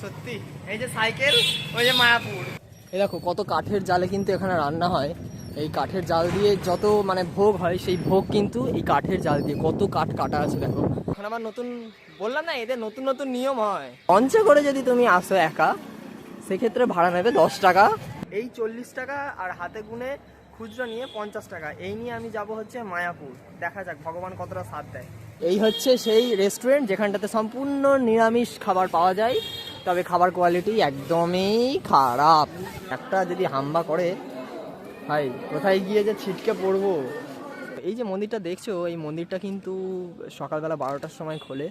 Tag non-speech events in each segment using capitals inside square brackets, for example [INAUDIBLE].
সত্যি। এই যে সাইকেল ওই যে মায়াপুর। এই দেখো কত কাঠের জালে কিন্তু এখানে রান্না হয়। এই কাঠের জাল দিয়ে যত মানে ভোগ হয় সেই ভোগ কিন্তু এই কাঠের জাল দিয়ে। কত কাঠ কাটা আছে দেখো। এখন আবার নতুন বললাম না এদের নতুন নতুন নিয়ম হয়। লঞ্চে করে যদি তুমি আসো একা সেক্ষেত্রে ভাড়া নেবে দশ টাকা। এই চল্লিশ টাকা আর হাতে গুনে খুচরো নিয়ে পঞ্চাশ টাকা। এই নিয়ে আমি যাব হচ্ছে মায়াপুর। দেখা যাক ভগবান কতটা সাথ দেয়। এই হচ্ছে সেই রেস্টুরেন্ট যেখানটাতে সম্পূর্ণ নিরামিষ খাবার পাওয়া যায় তবে খাবার কোয়ালিটি একদমই খারাপ। একটা যদি হাম্বা করে ভাই কোথায় গিয়ে যে ছিটকে পড়ব? এই যে মন্দিরটা দেখছ এই মন্দিরটা কিন্তু সকালবেলা বারোটার সময় খোলে।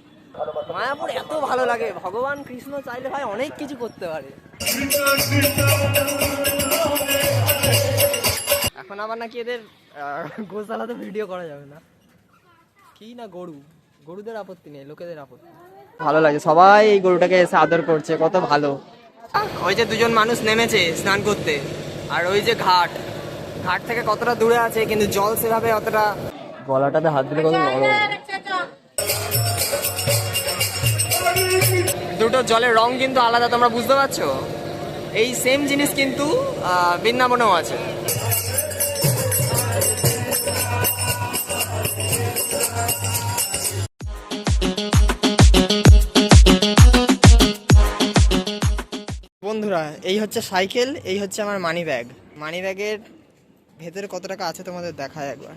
মায়াপুর এত ভালো লাগে ভগবান কৃষ্ণ চাইলে ভাই অনেক কিছু করতে পারে। এখন আবার নাকি এদের আহ, গোশালাতে ভিডিও করা যাবে না। কি না গরু? গরুদের আপত্তি নেই লোকেদের আপত্তি ভালো লাগে সবাই এই গরুটাকে এসে আদর করছে কত ভালো। ওই যে দুজন মানুষ নেমেছে স্নান করতে আর ওই যে ঘাট। ঘাট থেকে কতটা দূরে আছে কিন্তু জল সেভাবে অতটা গলাটাতে হাত দিলে কত নরম দুটো জলের রং কিন্তু আলাদা তোমরা বুঝতে পারছ? এই সেম জিনিস কিন্তু বৃন্দাবনেও আছে। বন্ধুরা, এই হচ্ছে সাইকেল, এই হচ্ছে আমার মানি ব্যাগ মানি ব্যাগের ভেতরে কত টাকা আছে তোমাদের দেখায় একবার।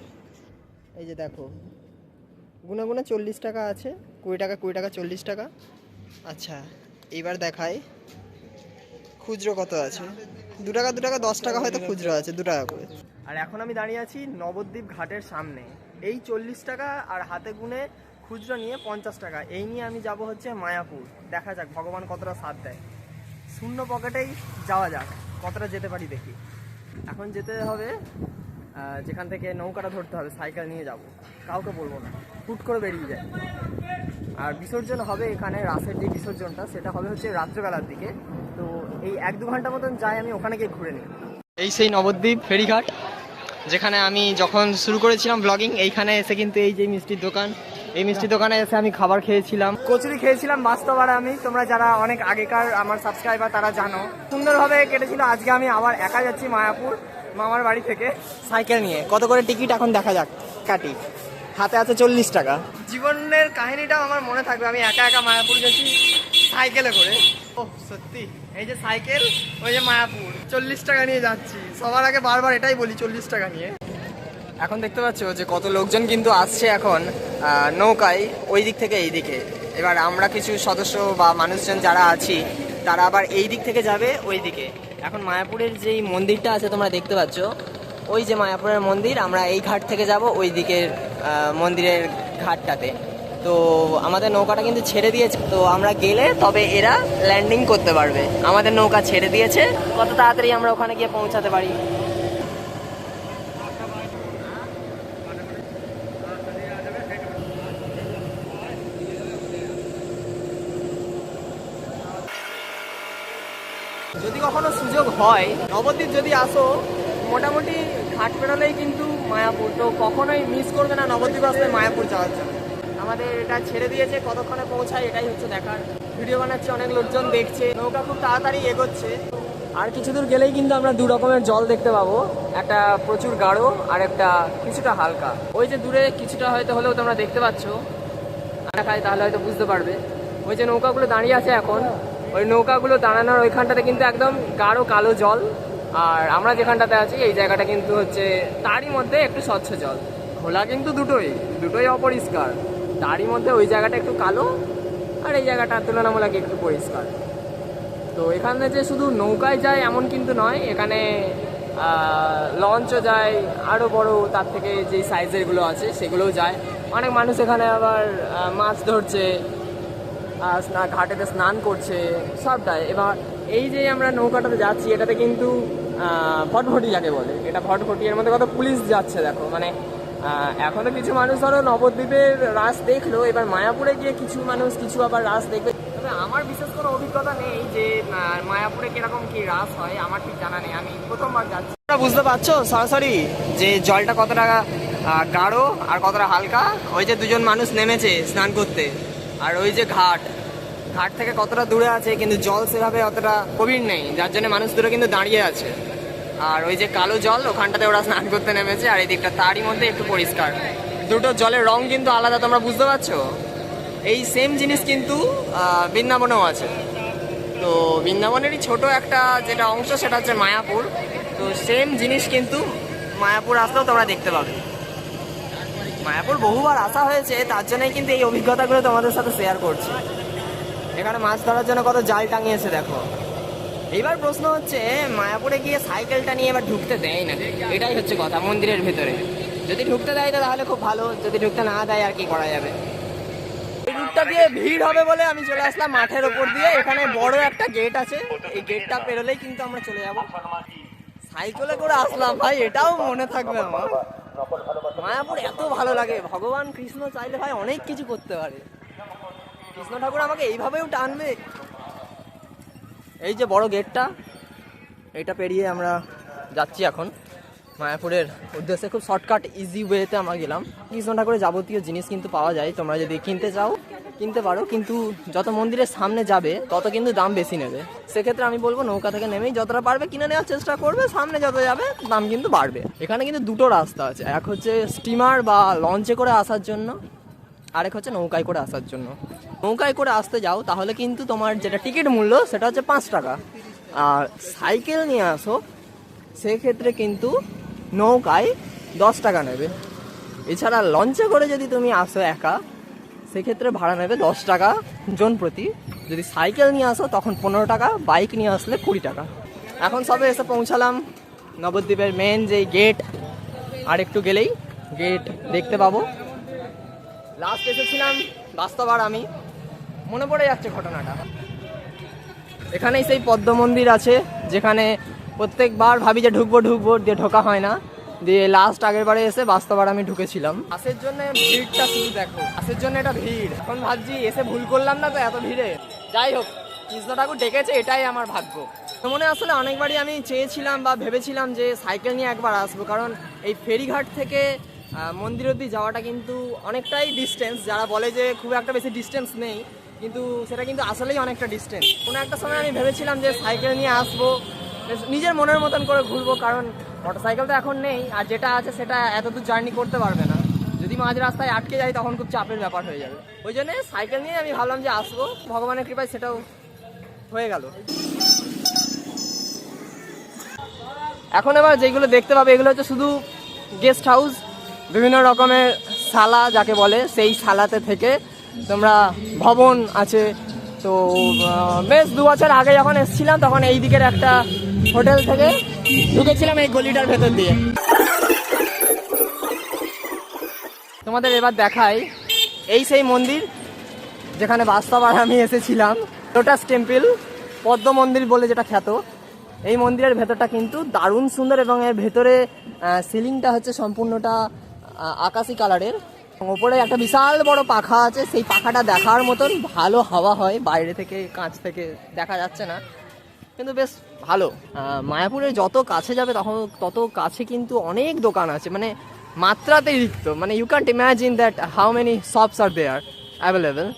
এই যে দেখো গুনে গুনে চল্লিশ টাকা আছে, কুড়ি টাকা কুড়ি টাকা, চল্লিশ টাকা। আচ্ছা এইবার দেখায় খুচরো কত আছে? দু টাকা দু টাকা, দশ টাকা হয়তো খুচরো আছে, দু টাকা করে। আর এখন আমি দাঁড়িয়ে আছি নবদ্বীপ ঘাটের সামনে। এই চল্লিশ টাকা আর হাতে গুনে খুচরো নিয়ে পঞ্চাশ টাকা। এই নিয়ে আমি যাব হচ্ছে মায়াপুর। দেখা যাক, ভগবান কতটা সাথ দেয়। শূন্য পকেটেই যাওয়া যাক। কতটা যেতে পারি দেখি। এখন যেতে হবে যেখান থেকে নৌকাটা ধরতে হবে, সাইকেল নিয়ে যাব। কাউকে বলব না। হুট করে বেরিয়ে যায় আর বিসর্জন হবে এখানে রাসের যে বিসর্জনটা, সেটা হবে হচ্ছে রাত্রেবেলার দিকে। তো এই এক দু ঘণ্টা মতন যাই, আমি ওখানে গিয়ে ঘুরে নিই। এই সেই নবদ্বীপ ফেরিঘাট, যেখানে আমি যখন শুরু করেছিলাম ব্লগিং এইখানে এসে কিন্তু এই যে মিষ্টির দোকান এই মিষ্টির দোকানে এসে আমি খাবার খেয়েছিলাম। কচুরি খেয়েছিলাম বাস্তবার আমি। তোমরা যারা অনেক আগেকার আমার সাবস্ক্রাইবার তারা জানো। সুন্দরভাবে কেটেছিল। আজকে আমি আবার একা যাচ্ছি মায়াপুর মামার বাড়ি থেকে। সাইকেল নিয়ে। কত করে টিকিট? এখন দেখা যাক। কাটি। হাতে আছে চল্লিশ টাকা। জীবনের কাহিনীটাও আমার মনে থাকবে। আমি একা একা মায়াপুর গেছি সাইকেলে করে। ও সত্যি? এই যে সাইকেল ওই যে মায়াপুর। চল্লিশ টাকা নিয়ে যাচ্ছি। সবার আগে বারবার এটাই বলি চল্লিশ টাকা নিয়ে। এখন দেখতে পাচ্ছ যে কত লোকজন কিন্তু আসছে এখন নৌকায় ওই দিক থেকে এই দিকে। এবার আমরা কিছু সদস্য বা মানুষজন যারা আছি, তারা আবার এই দিক থেকে যাবে ওই দিকে। এখন মায়াপুরের যেই মন্দিরটা আছে তোমরা দেখতে পাচ্ছ, ওই যে মায়াপুরের মন্দির, আমরা এই ঘাট থেকে যাব ওই দিকের মন্দিরের ঘাটটাতে। তো আমাদের নৌকাটা কিন্তু ছেড়ে দিয়েছে, তো আমরা গেলে তবে এরা ল্যান্ডিং করতে পারবে। আমাদের নৌকা ছেড়ে দিয়েছে, কত তাড়াতাড়ি আমরা ওখানে গিয়ে পৌঁছাতে পারি। যদি কখনো সুযোগ হয়, নবদ্বীপ যদি আসো, মোটামুটি ঘাট পেরোলেই কিন্তু মায়াপুর। তো কখনোই মিস করবে না নবদ্বীপ আসলে মায়াপুর যাওয়ার জন্য। আমাদের এটা ছেড়ে দিয়েছে, কতক্ষণে পৌঁছায় এটাই হচ্ছে দেখার। ভিডিও বানাচ্ছে, অনেক লোকজন দেখছে, নৌকা খুব তাড়াতাড়ি এগোচ্ছে। আর কিছু দূর গেলেই কিন্তু আমরা দু রকমের জল দেখতে পাবো। একটা প্রচুর গাঢ় আর একটা কিছুটা হালকা। ওই যে দূরে কিছুটা হয়তো হলেও তোমরা দেখতে পাচ্ছ দেখায়, তাহলে হয়তো বুঝতে পারবে। ওই যে নৌকাগুলো দাঁড়িয়ে আছে এখন ওই নৌকাগুলো দাঁড়ানোর ওইখানটাতে কিন্তু একদম গাঢ় কালো জল। আর আমরা যেখানটাতে আছি, এই জায়গাটা কিন্তু হচ্ছে তারই মধ্যে একটু স্বচ্ছ জল। খোলা কিন্তু দুটোই দুটোই অপরিষ্কার। তারই মধ্যে ওই জায়গাটা একটু কালো, আর এই জায়গাটা তুলনামূলক একটু পরিষ্কার। তো এখানে যে শুধু নৌকায় যায় এমন কিন্তু নয়, এখানে লঞ্চও যায় আরও বড় তার থেকে যে সাইজেরগুলো আছে সেগুলোও যায়। অনেক মানুষ এখানে আবার মাছ ধরছে ঘাটেতে স্নান করছে, সবটাই। এবার এই যে আমরা নৌকাটাতে যাচ্ছি, এটাতে কিন্তু ভটভটি যাকে বলে। এটা ভটভটি এর মধ্যে কত পুলিশ যাচ্ছে, দেখো। মানে এখনও কিছু মানুষ ধরো নবদ্বীপের রাস দেখল, এবার মায়াপুরে গিয়ে কিছু মানুষ, কিছু আবার রাস দেখবে। তবে আমার বিশেষ কোনো অভিজ্ঞতা নেই যে মায়াপুরে কীরকম কি রাস হয়, আমার ঠিক জানা নেই। আমি প্রথমবার যাচ্ছি। বুঝতে পারছ, সরাসরি, যে জলটা কতটা গাঢ় আর কতটা হালকা, ওই যে দুজন মানুষ নেমেছে স্নান করতে। আর ওই যে ঘাট ঘাট থেকে কতটা দূরে আছে, কিন্তু জল সেভাবে অতটা গভীর নেই, যার জন্য মানুষ দূরে কিন্তু দাঁড়িয়ে আছে। আর ওই যে কালো জল, ওখানটাতে ওরা স্নান করতে নেমেছে, আর এই দিকটা তারই মধ্যে একটু পরিষ্কার। দুটো জলের রং কিন্তু আলাদা, তোমরা বুঝতে পারছ? এই সেম জিনিস কিন্তু বৃন্দাবনেও আছে। তো বৃন্দাবনেরই ছোট একটা যেটা অংশ, সেটা হচ্ছে মায়াপুর। তো সেম জিনিস কিন্তু মায়াপুর আসলেও তোমরা দেখতে পাবে। মায়াপুর বহুবার আসা হয়েছে, তার জন্যই কিন্তু এই অভিজ্ঞতাগুলো তোমাদের সাথে শেয়ার করছি। এখানে মাছ ধরার জন্য কত জাল টাঙিয়েছে দেখো। এইবার প্রশ্ন হচ্ছে, মায়াপুরে গিয়ে সাইকেলটা নিয়ে এবার ঢুকতে দেয় না। এটাই হচ্ছে কথা, মন্দিরের ভেতরে। যদি ঢুকতে দেয় তাহলে খুব ভালো, যদি ঢুকতে না দেয় আর কি করা যাবে? এই রুটটা দিয়ে ভিড় হবে বলে আমি চলে আসলাম মাঠের ওপর দিয়ে। এখানে বড় একটা গেট আছে, এই গেটটা পেরোলেই কিন্তু আমরা চলে যাব। সাইকেলে করে আসলাম ভাই, এটাও মনে থাকবে আমার। মায়াপুর এত ভালো লাগে। ভগবান কৃষ্ণ চাইলে ভাই অনেক কিছু করতে পারে। কৃষ্ণ ঠাকুর আমাকে এইভাবেও টানবে। এই যে বড় গেটটা, এটা পেরিয়ে আমরা যাচ্ছি এখন। মায়াপুরের উদ্দেশ্যে খুব শর্টকাট ইজি ওয়েতে আমরা গেলাম। কৃষ্ণ ঠাকুরের যাবতীয় জিনিস কিন্তু পাওয়া যায়। তোমরা যদি কিনতে চাও, কিনতে পারো। কিন্তু যত মন্দিরের সামনে যাবে, তত কিন্তু দাম বেশি নেবে। সেক্ষেত্রে আমি বলব, নৌকা থেকে নেমেই যতটা পারবে কিনে নেওয়ার চেষ্টা করবে। সামনে যত যাবে, দাম কিন্তু বাড়বে। এখানে কিন্তু দুটো রাস্তা আছে। এক হচ্ছে স্টিমার বা লঞ্চে করে আসার জন্য, আরেক হচ্ছে নৌকায় করে আসার জন্য। নৌকায় করে আসতে যাও, তাহলে কিন্তু তোমার যেটা টিকিট মূল্য, সেটা হচ্ছে পাঁচ টাকা। আর সাইকেল নিয়ে আসো, সেক্ষেত্রে কিন্তু নৌকায় দশ টাকা নেবে। এছাড়া লঞ্চে করে যদি তুমি আসো একা, সেক্ষেত্রে ভাড়া নেবে দশ টাকা জন প্রতি। যদি সাইকেল নিয়ে আসো, তখন পনেরো টাকা, বাইক নিয়ে আসলে কুড়ি টাকা। এখন সবে এসে পৌঁছালাম নবদ্বীপের মেন যে গেট আর একটু গেলেই গেট দেখতে পাবো। লাস্ট এসেছিলাম বাস্তবার আমি। মনে পড়ে যাচ্ছে ঘটনাটা। এখানেই সেই পদ্ম মন্দির আছে, যেখানে প্রত্যেকবার ভাবি যে ঢুকবো ঢুকবো, দিয়ে ঢোকা হয় না। দিয়ে লাস্ট আগের বারে এসে বাস্তবার আমি ঢুকেছিলাম। বাসের জন্য ভিড়টা শুধু দেখো বাসের জন্য এটা ভিড়। এখন ভাবছি এসে ভুল করলাম না তো এত ভিড়ে। যাই হোক, কৃষ্ণ ঠাকুর ডেকেছে, এটাই আমার ভাগ্য। মনে আসলে অনেকবারই আমি চেয়েছিলাম বা ভেবেছিলাম যে সাইকেল নিয়ে একবার আসব, কারণ এই ফেরিঘাট থেকে মন্দির অব্দি যাওয়াটা কিন্তু অনেকটাই ডিস্টেন্স যারা বলে যে খুব একটা বেশি ডিস্টেন্স নেই, কিন্তু সেটা কিন্তু আসলেই অনেকটা ডিস্টেন্স কোনো একটা সময় আমি ভেবেছিলাম যে সাইকেল নিয়ে আসব নিজের মনের মতন করে ঘুরবো, কারণ মোটর সাইকেল তো এখন নেই, আর যেটা আছে সেটা এত দূর জার্নি করতে পারবে না। যদি মাঝ রাস্তায় আটকে যাই, তখন খুব চাপের ব্যাপার হয়ে যাবে। ওই জন্য সাইকেল নিয়ে আমি ভাবলাম যে আসব, ভগবানের কৃপায় সেটাও হয়ে গেল। এখন এবার যেগুলো দেখতে পাবে, এগুলো হচ্ছে শুধু গেস্ট হাউস বিভিন্ন রকমের সালা যাকে বলে, সেই সালাতে থেকে তোমরা ভবন আছে। তো বেশ দু বছর আগে যখন এসেছিলাম, তখন এই দিকের একটা হোটেল থেকে ঢুকেছিলাম এই গলিটার ভেতর দিয়ে। তোমাদের এবার দেখাই এই সেই মন্দির যেখানে বাস্তব আর আমি এসেছিলাম। লোটাস টেম্পল পদ্ম মন্দির বলে যেটা খ্যাত। এই মন্দিরের ভেতরটা কিন্তু দারুণ সুন্দর এবং এর ভেতরে সিলিংটা হচ্ছে সম্পূর্ণটা আকাশি কালারের। ওপরে একটা বিশাল বড় পাখা আছে, সেই পাখাটা দেখার মতন ভালো হাওয়া হয়। বাইরে থেকে, কাঁচ থেকে দেখা যাচ্ছে না। কিন্তু বেশ ভালো। আহ, মায়াপুরের যত কাছে যাবে তখন তত কাছে কিন্তু অনেক দোকান আছে মানে মাত্রাতেই রিক্ত। মানে you can't imagine that how many shops are there available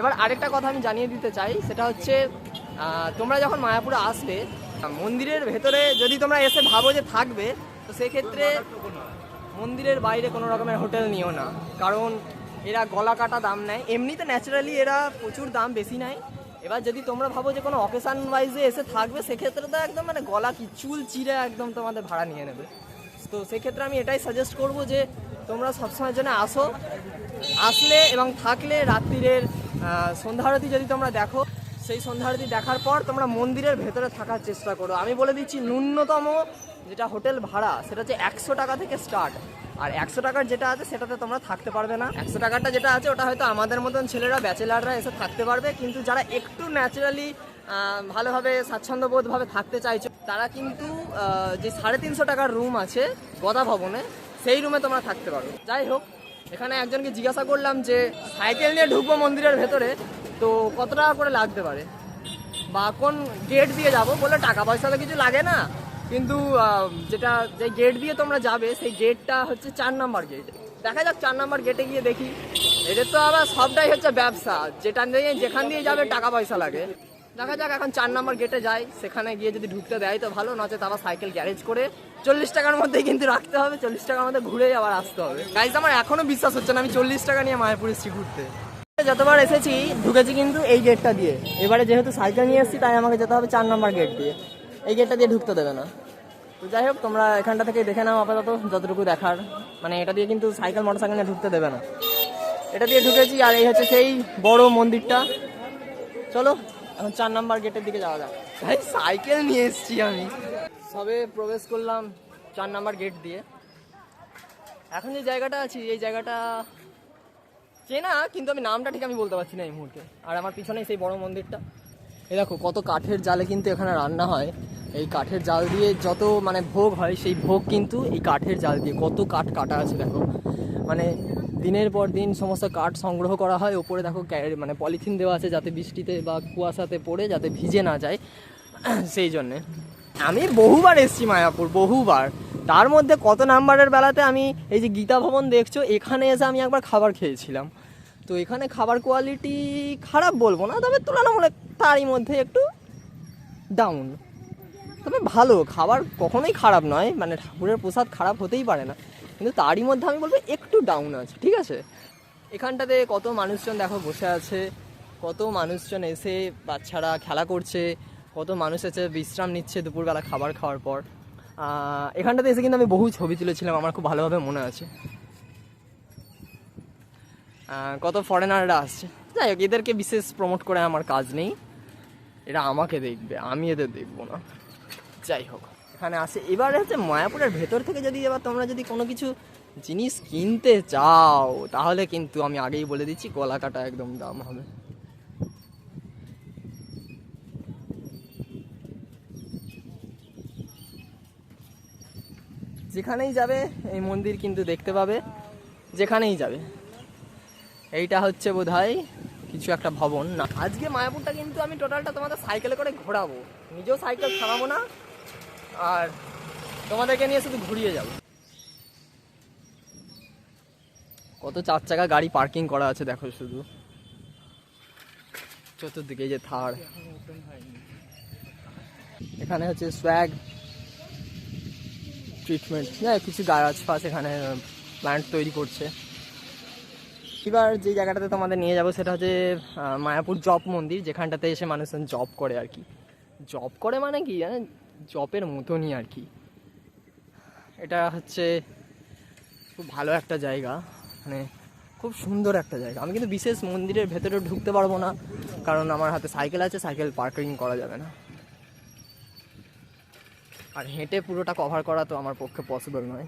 এবার আরেকটা কথা আমি জানিয়ে দিতে চাই সেটা হচ্ছে তোমরা যখন মায়াপুরে আসবে মন্দিরের ভেতরে যদি তোমরা এসে ভাবো যে থাকবে তো সেক্ষেত্রে মন্দিরের বাইরে কোনো রকমের হোটেল নিও না। কারণ এরা গলা কাটা দাম নেয়। এমনিতে ন্যাচারালি এরা প্রচুর দাম বেশি নেয়। এবার যদি তোমরা ভাবো যে কোনো অকেশান ওয়াইজে এসে থাকবে, সেক্ষেত্রে তো একদম মানে গলা কি, চুল চিরে একদম তোমাদের ভাড়া নিয়ে নেবে। তো সেক্ষেত্রে আমি এটাই সাজেস্ট করব যে তোমরা সবসময়ের জন্য আসো। আসলে এবং থাকলে রাত্রিরের সন্ধ্যারতি যদি তোমরা দেখো সেই সন্ধ্যারতি দেখার পর তোমরা মন্দিরের ভেতরে থাকার চেষ্টা করো। আমি বলে দিচ্ছি, ন্যূনতম যেটা হোটেল ভাড়া, সেটা হচ্ছে একশো টাকা থেকে স্টার্ট আর একশো টাকার যেটা আছে, সেটাতে তোমরা থাকতে পারবে না। একশো টাকারটা যেটা আছে, ওটা হয়তো আমাদের মতন ছেলেরা, ব্যাচেলাররা এসে থাকতে পারবে। কিন্তু যারা একটু ন্যাচারালি ভালোভাবে স্বাচ্ছন্দ্যবোধভাবে থাকতে চাইছো, তারা কিন্তু যে সাড়ে তিনশো টাকার রুম আছে গদা ভবনে, সেই রুমে তোমরা থাকতে পারো। যাই হোক এখানে একজনকে জিজ্ঞাসা করলাম যে সাইকেল নিয়ে ঢুকবো মন্দিরের ভেতরে, তো কত টাকা করে লাগতে পারে? বা কোন গেট দিয়ে যাব? বলে টাকা পয়সা তো কিছু লাগে না। কিন্তু যেটা, যে গেট দিয়ে তোমরা যাবে, সেই গেটটা হচ্ছে চার নাম্বার গেট দেখা যাক চার নাম্বার গেটে গিয়ে দেখি। এদের তো আবার সবটাই হচ্ছে ব্যবসা। যেটা দিয়ে যেখান দিয়ে যাবে টাকা পয়সা লাগে। দেখা যাক, এখন চার নাম্বার গেটে যাই। সেখানে গিয়ে যদি ঢুকতে দেয়, তো ভালো নচেত আবার সাইকেল গ্যারেজ করে চল্লিশ টাকার মধ্যে কিন্তু রাখতে হবে, চল্লিশ টাকার মধ্যে ঘুরে আবার আসতে হবে। গাইজ আমার এখনও বিশ্বাস হচ্ছে না, আমি চল্লিশ টাকা নিয়ে মায়াপুর এসেছি ঘুরতে। যতবার এসেছি, ঢুকেছি কিন্তু এই গেটটা দিয়ে। এবারে যেহেতু সাইকেল নিয়ে এসেছি, তাই আমাকে যেতে হবে চার নাম্বার গেট দিয়ে। এই গেটটা দিয়ে ঢুকতে দেবে না। তো যাই হোক, তোমরা এখানটা থেকে দেখে নাও আপাতত, যতটুকু দেখার। মানে এটা দিয়ে কিন্তু সাইকেল মোটর সাইকেল নিয়ে ঢুকতে দেবে না। এটা দিয়ে ঢুকেছি, আর এই হচ্ছে সেই বড় মন্দিরটা। চলো এখন চার নাম্বার গেটের দিকে যাওয়া যাক। ভাই সাইকেল নিয়ে এসেছি আমি। সবে প্রবেশ করলাম চার নাম্বার গেট দিয়ে। এখন যে জায়গাটা আছি এই জায়গাটা চেনা কিন্তু আমি নামটা ঠিক আমি বলতে পারছি না এই মুহূর্তে। আর আমার পিছনেই সেই বড় মন্দিরটা। এই দেখো কত কাঠের জালে কিন্তু এখানে রান্না হয়। এই কাঠের জাল দিয়ে যত মানে ভোগ হয় সেই ভোগ কিন্তু এই কাঠের জাল দিয়ে কত কাঠ কাটা আছে দেখো। মানে দিনের পর দিন সমস্ত কাঠ সংগ্রহ করা হয়। ওপরে দেখো মানে পলিথিন দেওয়া আছে যাতে বৃষ্টিতে বা কুয়াশাতে পড়ে, যাতে ভিজে না যায়। [CLEARS THROAT] সেই জন্যে। আমি বহুবার এসেছি মায়াপুর, বহুবার। তার মধ্যে কত নাম্বারের বেলাতে আমি এই যে গীতা ভবন দেখছ, এখানে এসে আমি একবার খাবার খেয়েছিলাম। তো এখানে খাবার কোয়ালিটি খারাপ বলব না, তবে তুলনামূলক তারই মধ্যে একটু ডাউন তবে ভালো, খাবার কখনোই খারাপ নয় মানে ঠাকুরের প্রসাদ খারাপ হতেই পারে না। কিন্তু তারই মধ্যে আমি বলব একটু ডাউন আছে, ঠিক আছে? এখানটাতে কত মানুষজন দেখো বসে আছে, কত মানুষজন এসে বাচ্চারা খেলা করছে, কত মানুষ এসে বিশ্রাম নিচ্ছে দুপুরবেলা খাবার খাওয়ার পর। এখানটাতে এসে কিন্তু আমি বহু ছবি তুলেছিলাম, আমার খুব ভালোভাবে মনে আছে। কত ফরেনাররা আসছে। যাই হোক, এদেরকে বিশেষ প্রমোট করে আমার কাজ নেই। এরা আমাকে দেখবে, আমি এদের দেখব না। যাই হোক। এখানে আসে। এবারে হচ্ছে মায়াপুরের ভেতর থেকে যদি এবার তোমরা যদি কোনো কিছু জিনিস কিনতে চাও, তাহলে কিন্তু আমি আগেই বলে দিচ্ছি গলা কাটা একদম দাম হবে। যেখানেই যাবে, এই মন্দির কিন্তু দেখতে পাবে। যেখানেই যাবে। এইটা হচ্ছে বোধহয় কিছু একটা ভবন। না, আজকে মায়াপুরটা কিন্তু আমি টোটালটা তোমাদের সাইকেলে করে ঘোরাবো। নিজেও সাইকেল থামাবো না। আর তোমাদেরকে নিয়ে শুধু ঘুরিয়ে যাব। কত চার চাকা গাড়ি পার্কিং করা আছে, দেখো শুধু। চতুর্দিকে যে থার। এখানে হচ্ছে সোয়াগ ট্রিটমেন্ট হ্যাঁ কিছু গাছ ফাছ এখানে প্ল্যান্ট তৈরি করছে। এবার যে জায়গাটাতে তোমাদের নিয়ে যাব সেটা হচ্ছে মায়াপুর জব মন্দির, যেখানটাতে এসে মানুষজন জব করে আর কি। জব করে মানে কি? জানেন জবের মতনই আর কি। এটা হচ্ছে খুব ভালো একটা জায়গা মানে খুব সুন্দর একটা জায়গা। আমি কিন্তু বিশেষ মন্দিরের ভেতরে ঢুকতে পারব না, কারণ আমার হাতে সাইকেল আছে, সাইকেল পার্কিং করা যাবে না। আর হেঁটে পুরোটা কভার করা তো আমার পক্ষে পসিবল নয়।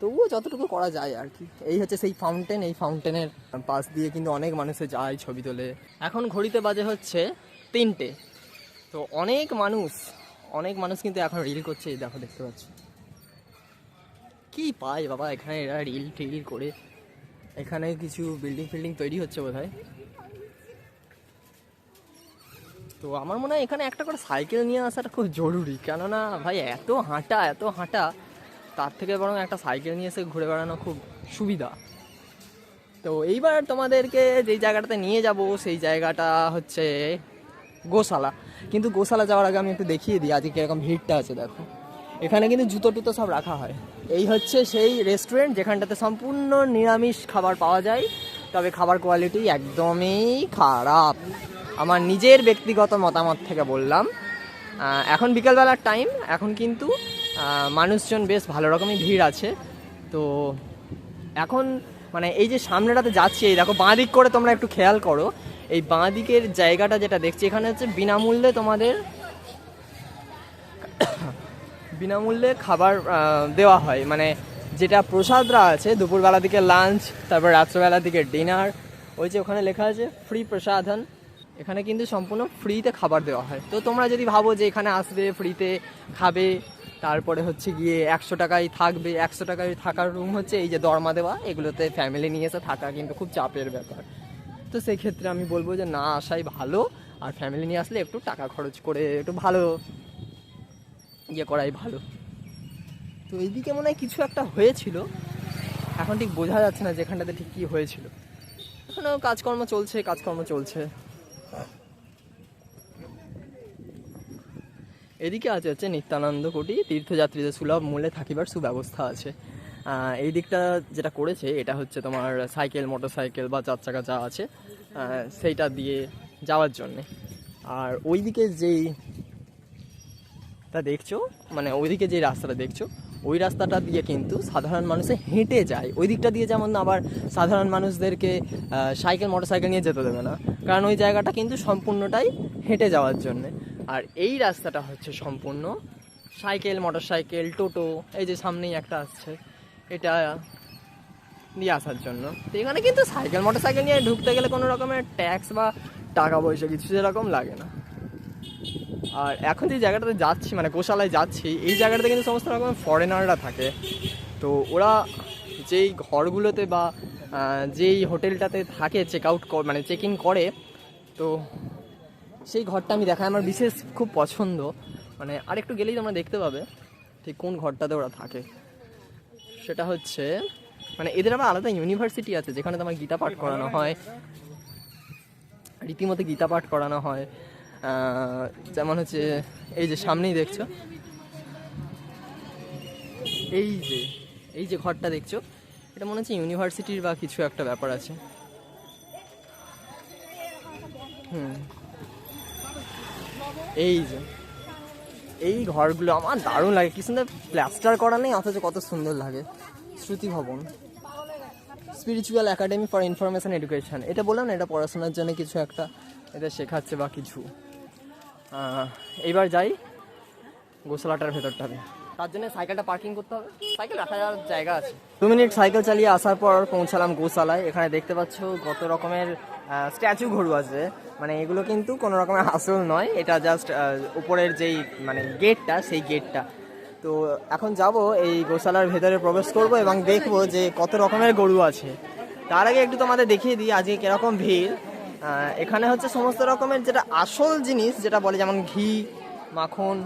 তবুও যতটুকু করা যায় আর কি। এই হচ্ছে সেই ফাউন্টেন এই ফাউন্টেনের পাশ দিয়ে কিন্তু অনেক মানুষে যায় ছবি তোলে। এখন ঘড়িতে বাজে হচ্ছে তিনটে। তো অনেক মানুষ অনেক মানুষ কিন্তু এখন রিল করছে দেখো দেখতে পাচ্ছ। কি পায় বাবা, এখানে এরা রিল টিল করে। এখানে কিছু বিল্ডিং ফিল্ডিং তৈরি হচ্ছে বোধহয়। তো আমার মনে হয় এখানে একটা করে সাইকেল নিয়ে আসাটা খুব জরুরি। কেননা ভাই, এত হাঁটা এত হাঁটা, তার থেকে বরং একটা সাইকেল নিয়ে এসে ঘুরে বেড়ানো খুব সুবিধা। তো এইবার তোমাদেরকে যেই জায়গাটাতে নিয়ে যাব, সেই জায়গাটা হচ্ছে গোশালা। কিন্তু গোশালা যাওয়ার আগে আমি একটু দেখিয়ে দিই, আজকে কীরকম ভিড়টা আছে দেখো। এখানে কিন্তু জুতো টুতো সব রাখা হয়। এই হচ্ছে সেই রেস্টুরেন্ট যেখানটাতে সম্পূর্ণ নিরামিষ খাবার পাওয়া যায়, তবে খাবার কোয়ালিটি একদমই খারাপ। আমার নিজের ব্যক্তিগত মতামত থেকে বললাম। এখন বিকালবেলার টাইম এখন কিন্তু মানুষজন বেশ ভালো রকমই ভিড় আছে। তো এখন মানে এই যে সামনেটাতে যাচ্ছি, এই দেখো বাঁ দিক করে তোমরা একটু খেয়াল করো এই বাঁ দিকের জায়গাটা যেটা দেখছি, এখানে হচ্ছে বিনামূল্যে তোমাদের বিনামূল্যে খাবার দেওয়া হয়। মানে যেটা প্রসাদরা আছে, দুপুরবেলা দিকে লাঞ্চ তারপর রাত্রেবেলা দিকে ডিনার ওই যে ওখানে লেখা আছে ফ্রি প্রসাধন। এখানে কিন্তু সম্পূর্ণ ফ্রিতে খাবার দেওয়া হয়। তো তোমরা যদি ভাবো যে এখানে আসবে ফ্রিতে খাবে, তারপরে হচ্ছে গিয়ে একশো টাকায় থাকবে, একশো টাকায় থাকার রুম হচ্ছে এই যে দরমা দেওয়া, এগুলোতে ফ্যামিলি নিয়ে এসে থাকা কিন্তু খুব চাপের ব্যাপার। তো সেই ক্ষেত্রে আমি বলব যে, না আসাই ভালো। আর ফ্যামিলি নিয়ে আসলে একটু টাকা খরচ করে একটু ভালো। ইয়ে করাই ভালো। তো এইদিকে মনে হয় কিছু একটা হয়েছিল। এখন ঠিক বোঝা যাচ্ছে না যেখানটাতে ঠিক কী হয়েছিল। এখনও কাজকর্ম চলছে কাজকর্ম চলছে। এদিকে আছে হচ্ছে নিত্যানন্দ কোটি, তীর্থযাত্রীদের সুলভ মূল্যে থাকিবার সুব্যবস্থা আছে। এই দিকটা যেটা করেছে, এটা হচ্ছে তোমার সাইকেল মোটর সাইকেল বা চার চাকা যা আছে সেইটা দিয়ে যাওয়ার জন্যে। আর ওইদিকে যেই তা দেখছ মানে ওইদিকে যে রাস্তাটা দেখছ, ওই রাস্তাটা দিয়ে কিন্তু সাধারণ মানুষে হেঁটে যায়। ওই দিকটা দিয়ে যেমন আবার সাধারণ মানুষদেরকে সাইকেল মোটর সাইকেল নিয়ে যেতে দেবে না। কারণ ওই জায়গাটা কিন্তু সম্পূর্ণটাই হেঁটে যাওয়ার জন্য। আর এই রাস্তাটা হচ্ছে সম্পূর্ণ সাইকেল মোটর সাইকেল টোটো, এই যে সামনেই একটা আসছে এটা নিয়ে আসার জন্য। তো এখানে কিন্তু সাইকেল মোটর সাইকেল নিয়ে ঢুকতে গেলে কোনো রকমের ট্যাক্স বা টাকা পয়সা কিছু সেরকম লাগে না। আর এখন যে জায়গাটাতে যাচ্ছি মানে গোশালায় যাচ্ছি, এই জায়গাটাতে কিন্তু সমস্ত রকমের ফরেনাররা থাকে। তো ওরা যেই ঘরগুলোতে বা যেই হোটেলটাতে থাকে চেক আউট মানে চেক ইন করে, তো সেই ঘরটা আমি দেখাই। আমার বিশেষ খুব পছন্দ। মানে আর একটু গেলেই তোমরা দেখতে পাবে ঠিক কোন ঘরটাতে ওরা থাকে। সেটা হচ্ছে মানে এদের আবার আলাদা ইউনিভার্সিটি আছে যেখানে তোমার গীতা পাঠ করানো হয়, রীতিমতো গীতা পাঠ করানো হয় যেমন হচ্ছে, এই যে সামনেই দেখছ, এই যে এই যে ঘরটা দেখছ, এটা মনে হচ্ছে ইউনিভার্সিটির বা কিছু একটা ব্যাপার আছে। হুম। এই যে। এই ঘরগুলো আমার দারুণ লাগে। কি সুন্দর প্লাস্টার করা নেই, অথচ কত সুন্দর লাগে। Shruti Bhavan. Spiritual academy for information education এটা বললাম না, এটা পড়াশোনার জন্য কিছু একটা, এটা শেখাচ্ছে বা কিছু। এইবার যাই, গোসলাটার ভেতরটাতে তার জন্য সাইকেলটা পার্কিং করতে হবে। সাইকেল রাখা জায়গা আছে। দু মিনিট সাইকেল চালিয়ে আসার পর পৌঁছালাম গোশালায়। এখানে দেখতে পাচ্ছ কত রকমের স্ট্যাচু ঘরু আছে। মানে এগুলো কিন্তু কোনো রকমের আসল নয়। এটা জাস্ট উপরের যেই মানে গেটটা, সেই গেটটা। তো এখন যাব এই গোশালার ভেতরে প্রবেশ করব এবং দেখব যে কত রকমের গরু আছে। তার আগে একটু তোমাদের দেখিয়ে দিই আজকে কীরকম ভিড়। এখানে হচ্ছে সমস্ত রকমের যেটা আসল জিনিস, যেটা বলে যেমন ঘি, মাখন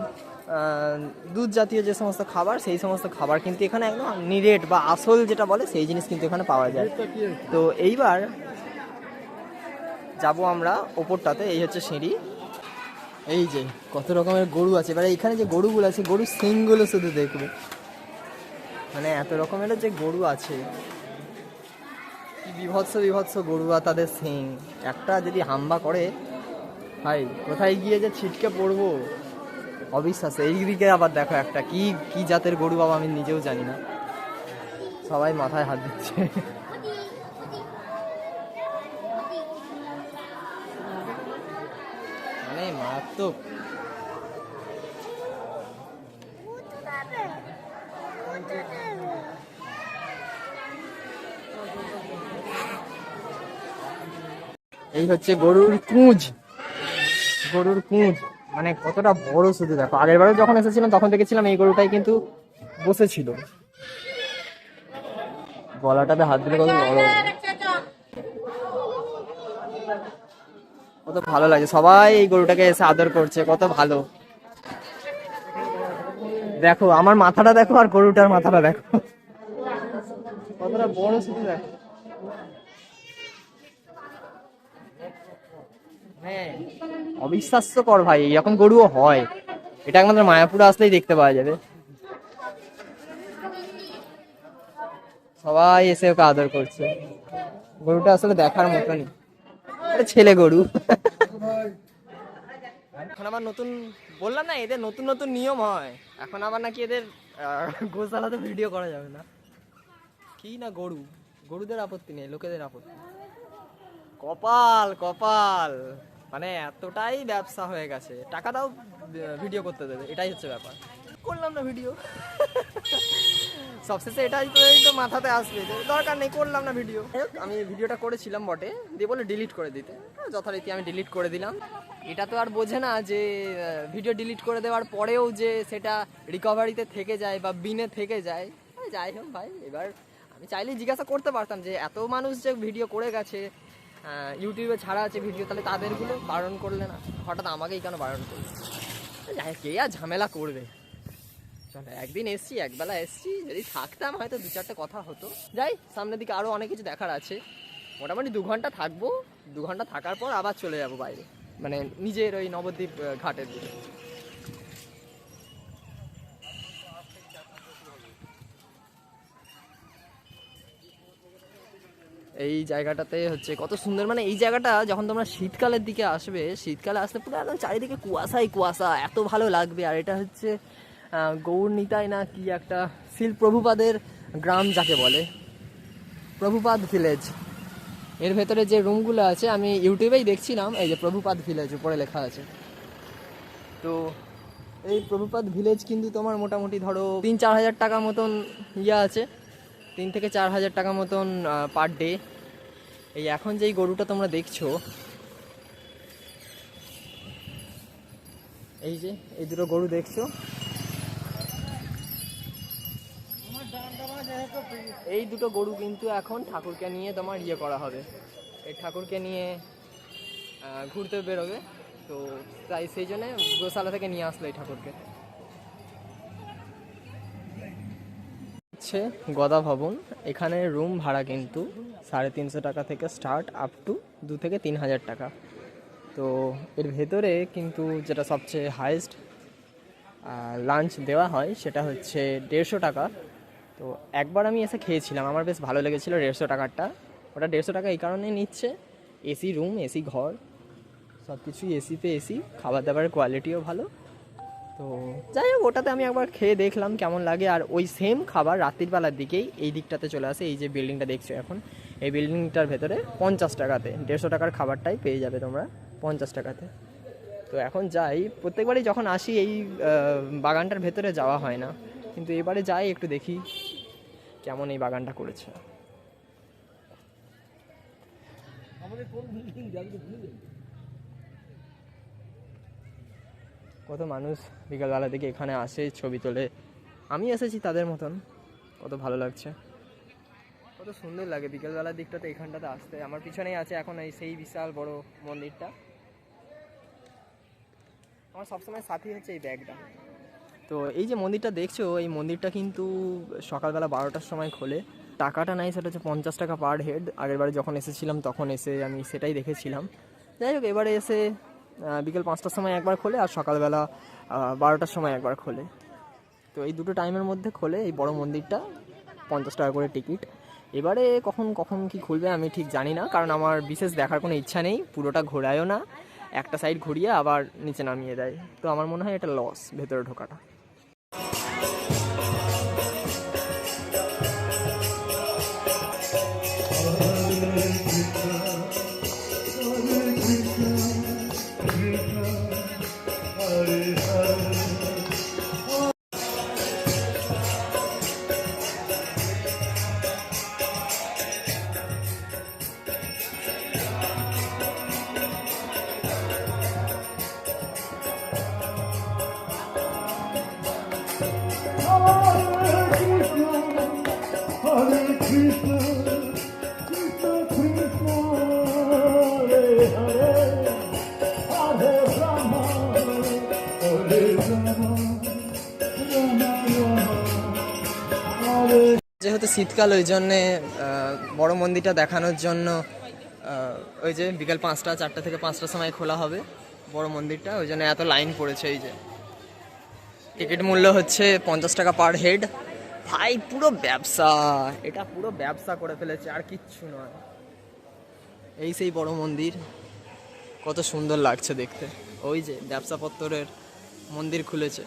দুধ জাতীয় যে সমস্ত খাবার সেই সমস্ত খাবার কিন্তু এখানে একদম নিরেট বা আসল যেটা বলে সেই জিনিস কিন্তু এখানে পাওয়া যায়। তো এইবার যাব আমরা ওপরটাতে এই হচ্ছে সিঁড়ি। এই যে কত রকমের গরু আছে। এবারে এখানে যে গরুগুলো আছে গরুর সিংগুলো শুধু দেখবে। মানে এত রকমের যে গরু আছে। বিভৎস বিভৎস গরু আর তাদের সিং একটা যদি হাম্বা করে ভাই কোথায় গিয়ে যে ছিটকে পড়ব? অবিশ্বাস এই দিকে আবার দেখো একটা, কি কি জাতের গরু বাবা আমি নিজেও জানি না। সবাই মাথায় হাত দিচ্ছে। মানে মারাত্মক। এই হচ্ছে গরুর কুঁজ। গরুর কুঁজ। মানে কতটা বড় শুধু দেখো। আগের বারও যখন এসেছিলাম, তখন দেখেছিলাম এই গরুটাই কিন্তু বসেছিল। গলাটাতে হাত দিলে কত বড় কত ভালো লাগে। সবাই এই গরুটাকে এসে আদর করছে, কত ভালো। দেখো, আমার মাথাটা দেখো আর গরুটার মাথাটা দেখো। কতটা বড় শুধু দেখো। অবিশ্বাস্যকর ভাই এরকম গরুও হয়। এটা একমাত্র মায়াপুরে আসলেই দেখতে পাওয়া যাবে। সবাই এসে ওকে আদর করছে। গরুটা আসলে দেখার মতনই। এটা ছেলে গরু। এখন আবার নতুন বললাম না এদের নতুন নতুন নিয়ম হয়। এখন আবার নাকি এদের আহ, গোশালাতে ভিডিও করা যাবে না। কি না গরু? গরুদের আপত্তি নেই লোকেদের আপত্তি। কপাল কপাল। মানে এতটাই ব্যবসা হয়ে গেছে। টাকা দাও ভিডিও করতে দেবে এটাই হচ্ছে ব্যাপার। করলাম না ভিডিও। সবশেষে এটাই তো এই তো মাথাতে আসবে যে দরকার নেই করলাম না ভিডিও। আমি ভিডিওটা করেছিলাম বটে দিয়ে বলে ডিলিট করে দিতে। হ্যাঁ, যথারীতি আমি ডিলিট করে দিলাম। এটা তো আর বোঝে না যে ভিডিও ডিলিট করে দেওয়ার পরেও যে সেটা রিকভারিতে থেকে যায় বা বিনে থেকে যায়। যাই হোক ভাই এবার আমি চাইলে জিজ্ঞাসা করতে পারতাম যে এত মানুষ যে ভিডিও করে গেছে ইউটিউবে ছাড়া আছে ভিডিও, তাহলে তাদেরগুলো বারণ করলে না। হঠাৎ আমাকেই কেন বারণ করলে? যাই কে আর ঝামেলা করবে? চলো, একদিন এসছি, একবেলা এসছি, যদি থাকতাম হয়তো দু চারটে কথা হতো। যাই, সামনের দিকে আরও অনেক কিছু দেখার আছে। মোটামুটি দু ঘণ্টা থাকব। দু ঘণ্টা থাকার পর আবার চলে যাব বাইরে। মানে নিজের ওই নবদ্বীপ ঘাটের দিকে। এই জায়গাটাতে হচ্ছে কত সুন্দর। মানে এই জায়গাটা যখন তোমরা শীতকালের দিকে আসবে শীতকালে আসতে পুরো একদম চারিদিকে কুয়াশাই কুয়াশা এত ভালো লাগবে। আর এটা হচ্ছে আহ, গৌর নিতাই না কি একটা শিল প্রভুপাদের গ্রাম যাকে বলে। প্রভুপাদ ভিলেজ। এর ভেতরে যে রুমগুলো আছে আমি ইউটিউবেই দেখছিলাম এই যে প্রভুপাদ ভিলেজ উপরে লেখা আছে। তো এই প্রভুপাদ ভিলেজ কিন্তু তোমার মোটামুটি ধরো তিন চার হাজার টাকা মতন ইয়ে আছে। তিন থেকে চার হাজার টাকা মতন পার ডে এই এখন যেই গরুটা তোমরা দেখছ, এই যে, এই দুটো গরু দেখছ? এই দুটো গরু কিন্তু এখন ঠাকুরকে নিয়ে তোমার ইয়ে করা হবে। এই ঠাকুরকে নিয়ে ঘুরতে বেরোবে। তো তাই সেই জন্যে গোশালা থেকে নিয়ে আসলো এই ঠাকুরকে। হচ্ছে গদা ভবন। এখানে রুম ভাড়া কিন্তু সাড়ে তিনশো টাকা থেকে স্টার্ট আপ টু দু থেকে তিন হাজার টাকা। তো এর ভেতরে কিন্তু যেটা সবচেয়ে হাইয়েস্ট লাঞ্চ দেওয়া হয় সেটা হচ্ছে দেড়শো টাকা। তো একবার আমি এসে খেয়েছিলাম, আমার বেশ ভালো লেগেছিলো দেড়শো টাকারটা। ওটা দেড়শো টাকা এই কারণে নিচ্ছে। এসি রুম এসি ঘর সব কিছুই এসিতে এসি খাবার দাবারের কোয়ালিটিও ভালো। তো যাই হোক ওটাতে আমি একবার খেয়ে দেখলাম কেমন লাগে। আর ওই সেম খাবার রাত্রির বেলার দিকেই এই দিকটাতে চলে আসে। এই যে বিল্ডিংটা দেখছ এখন এই বিল্ডিংটার ভেতরে পঞ্চাশ টাকাতে দেড়শো টাকার খাবারটাই পেয়ে যাবে তোমরা পঞ্চাশ টাকাতে। তো এখন যাই প্রত্যেকবারই যখন আসি এই বাগানটার ভেতরে যাওয়া হয় না। কিন্তু এবারে যাই একটু দেখি কেমন এই বাগানটা করেছে। কত মানুষ বিকালবেলা থেকে এখানে আসে ছবি তোলে। আমি এসেছি তাদের মতন। কত ভালো লাগছে। কত সুন্দর লাগে বিকেলবেলার দিকটাতে, এখানটাতে আসতে। আমার পিছনেই আছে এখন এই সেই বিশাল বড় মন্দিরটা। আমার সবসময় সাথী হচ্ছে এই ব্যাগটা। তো এই যে মন্দিরটা দেখছ, এই মন্দিরটা কিন্তু সকালবেলা বারোটার সময় খোলে। টাকাটা নাই, সেটা হচ্ছে পঞ্চাশ টাকা পার হেড আগের বারে যখন এসেছিলাম, তখন এসে আমি সেটাই দেখেছিলাম। যাই হোক, এবারে এসে বিকেল পাঁচটার সময় একবার খোলে আর সকালবেলা বারোটার সময় একবার খোলে। তো এই দুটো টাইমের মধ্যে খোলে এই বড় মন্দিরটা, পঞ্চাশ টাকা করে টিকিট এবারে কখন কখন কি খুলবে আমি ঠিক জানি না, কারণ আমার বিশেষ দেখার কোনো ইচ্ছা নেই, পুরোটা ঘোরায়ও না। একটা সাইড ঘুরিয়ে আবার নিচে নামিয়ে দেয়। তো আমার মনে হয় এটা লস ভেতরে ঢোকাটা। শীতকাল ওই জন্যে বড় মন্দিরটা দেখানোর জন্য ওই যে বিকেল পাঁচটা, চারটা থেকে পাঁচটার সময় খোলা হবে বড় মন্দিরটা, ওই জন্য এত লাইন পড়েছে এই যে। টিকিট মূল্য হচ্ছে পঞ্চাশ টাকা পার হেড। ভাই, পুরো ব্যবসা, এটা পুরো ব্যবসা করে ফেলেছে, আর কিচ্ছু নয়। এই সেই বড় মন্দির, কত সুন্দর লাগছে দেখতে। ওই যে ব্যবসাপত্তরের মন্দির খুলেছে।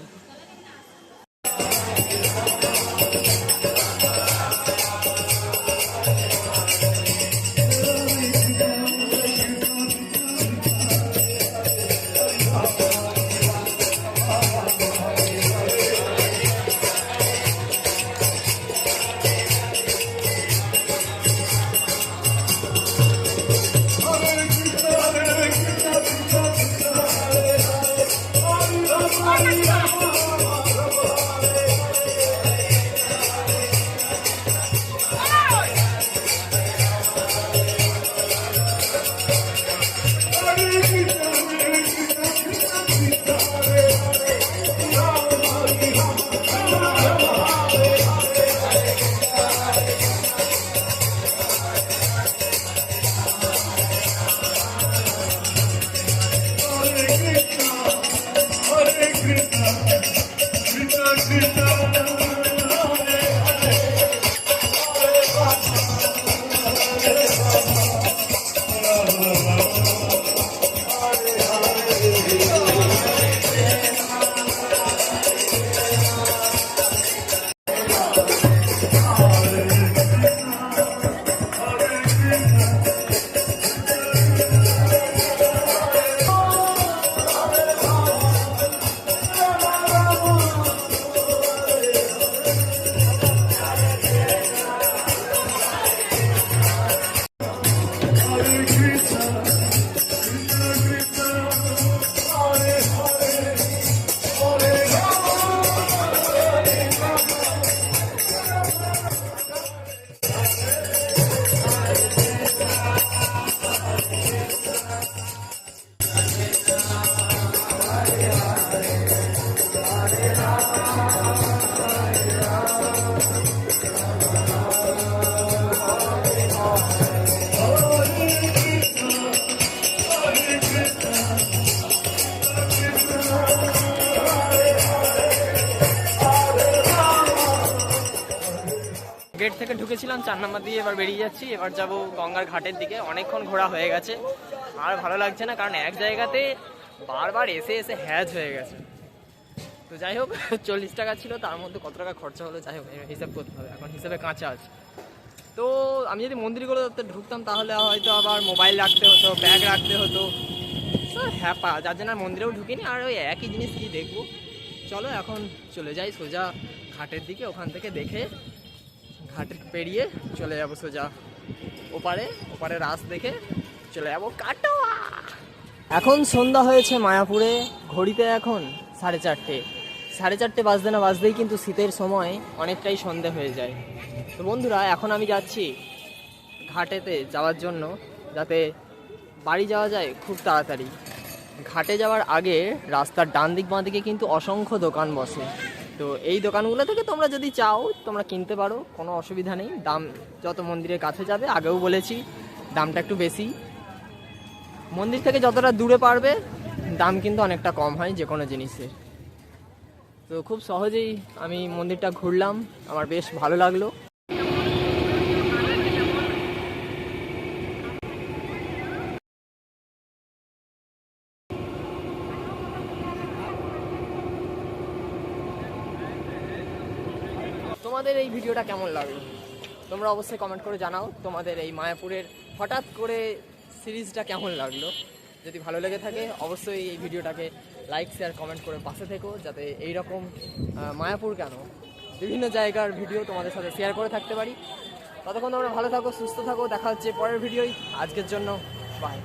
ঢুকেছিলাম চার নাম্বার দিয়ে এবার বেরিয়ে যাচ্ছি। এবার যাব গঙ্গার ঘাটের দিকে। অনেকক্ষণ ঘোরা হয়ে গেছে। আর ভালো লাগছে না, কারণ এক জায়গাতে বারবার এসে এসে হ্যাজ হয়ে গেছে। তো যাই হোক, [LAUGHS] চল্লিশ টাকা ছিল, তার মধ্যে কত টাকা খরচা হলো, যাই হোক হিসাব করতে হবে। এখন হিসাবে কাঁচা আছে। তো আমি যদি মন্দিরগুলোতে ঢুকতাম, তাহলে হয়তো আবার মোবাইল রাখতে হতো, ব্যাগ রাখতে হতো। হ্যাঁ পা, যার জন্য মন্দিরেও ঢুকিনি। আর ওই একই জিনিস কি দেখব? চলো এখন চলে যাই সোজা ঘাটের দিকে, ওখান থেকে দেখে ঘাট পেরিয়ে চলে যাব সোজা ওপারে ওপারে রাস দেখে চলে যাব কাটোয়া। এখন সন্ধ্যা হয়েছে মায়াপুরে, ঘড়িতে এখন সাড়ে চারটে। সাড়ে চারটে বাজতে না বাজতেই কিন্তু শীতের সময় অনেকটাই সন্ধে হয়ে যায়। তো বন্ধুরা, এখন আমি যাচ্ছি ঘাটেতে যাওয়ার জন্য, যাতে বাড়ি যাওয়া যায় খুব তাড়াতাড়ি। ঘাটে যাওয়ার আগে রাস্তার ডান দিক বাঁ দিকে কিন্তু অসংখ্য দোকান বসে। তো এই দোকানগুলো থেকে তোমরা যদি চাও, তোমরা কিনতে পারো, কোনো অসুবিধা নেই। দাম যত মন্দিরের কাছে যাবে, আগেও বলেছি, দামটা একটু বেশি। মন্দির থেকে যতটা দূরে পারবে, দাম কিন্তু অনেকটা কম হয় যে কোনো জিনিসের। তো খুব সহজেই আমি মন্দিরটা ঘুরলাম, আমার বেশ ভালো লাগল। তোমাদের এই ভিডিওটা কেমন লাগল তোমরা অবশ্যই কমেন্ট করে জানাও তোমাদের এই মায়াপুরের হঠাৎ করে সিরিজটা কেমন লাগল? যদি ভালো লেগে থাকে, অবশ্যই এই ভিডিওটাকে লাইক শেয়ার কমেন্ট করে পাশে থেকো, যাতে এই রকম মায়াপুর কেন? বিভিন্ন জায়গার ভিডিও তোমাদের সাথে শেয়ার করে থাকতে পারি। ততক্ষণ তোমরা ভালো থাকো, সুস্থ থাকো, দেখা হচ্ছে পরের ভিডিওই আজকের জন্য বাই